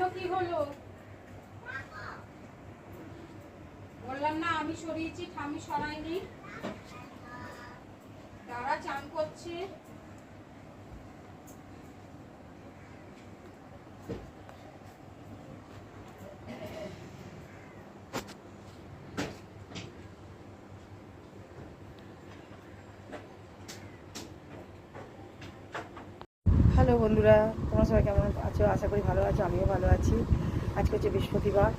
কেন কি হলো? বললাম না আমি সরিয়েছি ঠামি সরাইনি তারা চান করছে। হ্যালো বন্ধুরা, তোমরা সবাই কেমন আছো? আশা করি ভালো আছো, আমিও ভালো আছি। আজকে হচ্ছে বৃহস্পতিবার।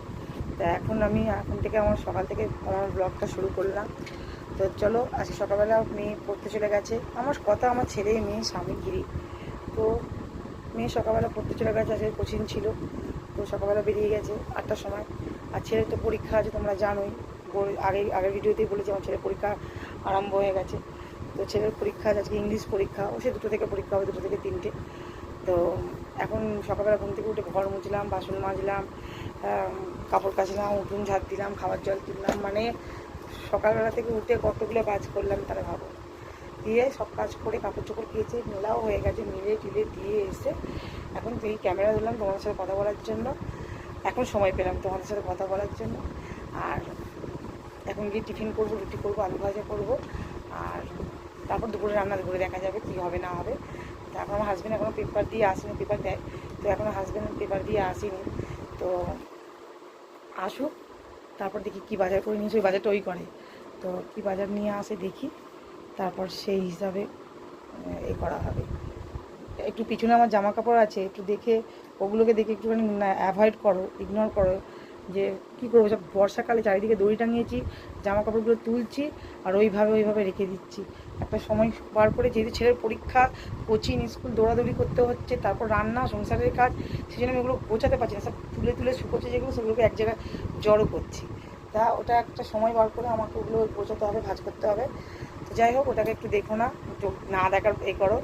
তা এখন আমি, এখন থেকে আমার সকাল থেকে আমার ব্লগটা শুরু করলাম। তো চলো আজকে সকালবেলা মেয়ে পড়তে চলে গেছে। আমার কথা আমার ছেলে, মেয়ে, স্বামী, গিরি। তো মেয়ে সকালবেলা পড়তে চলে গেছে, আজকে কোচিং ছিল। তো সকালবেলা বেরিয়ে গেছে আটটার সময়। আর ছেলের তো পরীক্ষা আছে, তোমরা জানোই। আগে আগের ভিডিওতেই বলেছি, আমার ছেলের পরীক্ষা আরম্ভ হয়ে গেছে। তো ছেলের পরীক্ষা, আজকে ইংলিশ পরীক্ষা, ও সে দুটো থেকে পরীক্ষা হবে, দুটো থেকে তিনটে। তো এখন সকালবেলা ঘুম থেকে উঠে ঘর মুছলাম, বাসন মাজলাম কাপড় কাচলাম, উঠুন ঝাড় দিলাম খাবার জল তুললাম মানে সকালবেলা থেকে উঠে কতগুলো কাজ করলাম তারা ভাবো। দিয়ে সব কাজ করে কাপড় চোপড় খেয়েছে মেলাও হয়ে গেছে, মিলে টিলে দিয়ে এসে এখন তুই ক্যামেরা ধরলাম তোমার সাথে কথা বলার জন্য। এখন সময় পেলাম তোমাদের সাথে কথা বলার জন্য। আর এখন গিয়ে টিফিন করব, রুটি করব, আলু ভাজা করব। আর তারপর দুপুরে রান্না দুপুরে দেখা যাবে কী হবে, না হবে। তারপর আমার হাজব্যান্ড এখনও পেপার দিয়ে আসেনি পেপার দেয়, তো এখনও হাজব্যান্ড পেপার দিয়ে আসেনি। তো আসুক, তারপর দেখি কী বাজার করে নিয়েছে, ওই বাজারটা ওই করে। তো কী বাজার নিয়ে আসে দেখি, তারপর সেই হিসাবে এ করা হবে। একটু পিছনে আমার জামা কাপড় আছে, একটু দেখে, ওগুলোকে দেখে একটুখানি অ্যাভয়েড করো ইগনোর করো। যে কী করব, সব বর্ষাকালে চারিদিকে দড়ি টাঙিয়েছি জামা কাপড়গুলো তুলছি, আর ওইভাবে ওইভাবে রেখে দিচ্ছি। একটা সময় বার করে যেহেতু ছেলের পরীক্ষা, কোচিং, স্কুল দৌড়াদৌড়ি করতে হচ্ছে, তারপর রান্না, সংসারের কাজ সেই জন্য আমি ওগুলো গোছাতে পারছি না। সব তুলে তুলে শুকোচ্ছে যেগুলো, সেগুলোকে এক জায়গায় জড়ো করছি। তা ওটা একটা সময় বার করে আমাকে ওগুলো গোছাতে হবে, ভাজ করতে হবে। তো যাই হোক, ওটাকে একটু দেখো না না দেখার এ করো।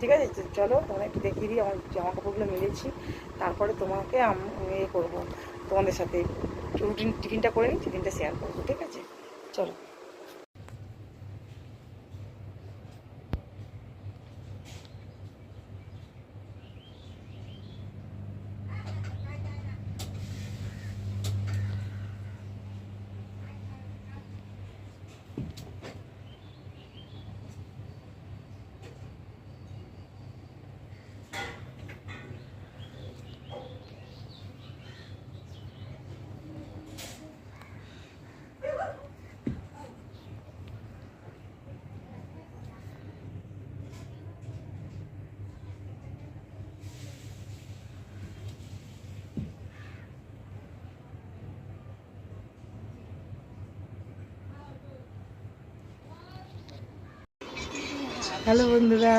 ঠিক আছে? চলো তোমরা একটু দেখিয়ে দিই, আমার জামা কাপড়গুলো মেলেছি। তারপরে তোমাকে আমি ইয়ে করব। তোমাদের সাথে রুটিন টিফিনটা করে নিই টিফিনটা শেয়ার করব ঠিক আছে? চলো। হ্যালো বন্ধুরা,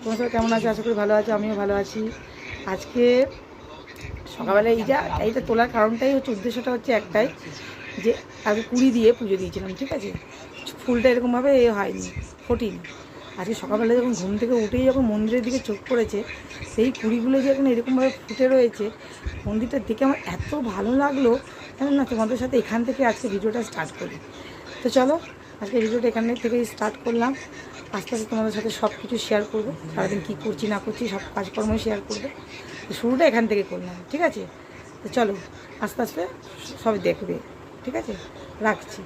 তোমার সবাই কেমন আছো? আশা করি ভালো আছো, আমিও ভালো আছি। আজকে সকালবেলা যা এইটা তোলার কারণটাই হচ্ছে, উদ্দেশ্যটা হচ্ছে একটাই, যে আগে কুড়ি দিয়ে পুজো দিয়েছিলাম, ঠিক আছে? ফুলটা এরকমভাবে এ হয়নি, ফোটেনি। আজকে সকালবেলা যখন ঘুম থেকে উঠেই যখন মন্দিরের দিকে চোখ পড়েছে, সেই কুড়িগুলো যে এখন এরকমভাবে ফুটে রয়েছে, মন্দিরটা দেখে আমার এত ভালো লাগল জানেন না? তোমাদের সাথে এখান থেকে আজকে ভিডিওটা স্টার্ট করি। তো চলো, আজকে ভিডিওটা এখান থেকে স্টার্ট করলাম। আস্তে আস্তে তোমাদের সাথে সব কিছু শেয়ার করব। সারাদিন কী করছি, না করছি, সব কাজকর্ম শেয়ার করব। শুরুটা এখান থেকে করলাম, ঠিক আছে? তো চলো আস্তে আস্তে সব দেখবে, ঠিক আছে? রাখছি।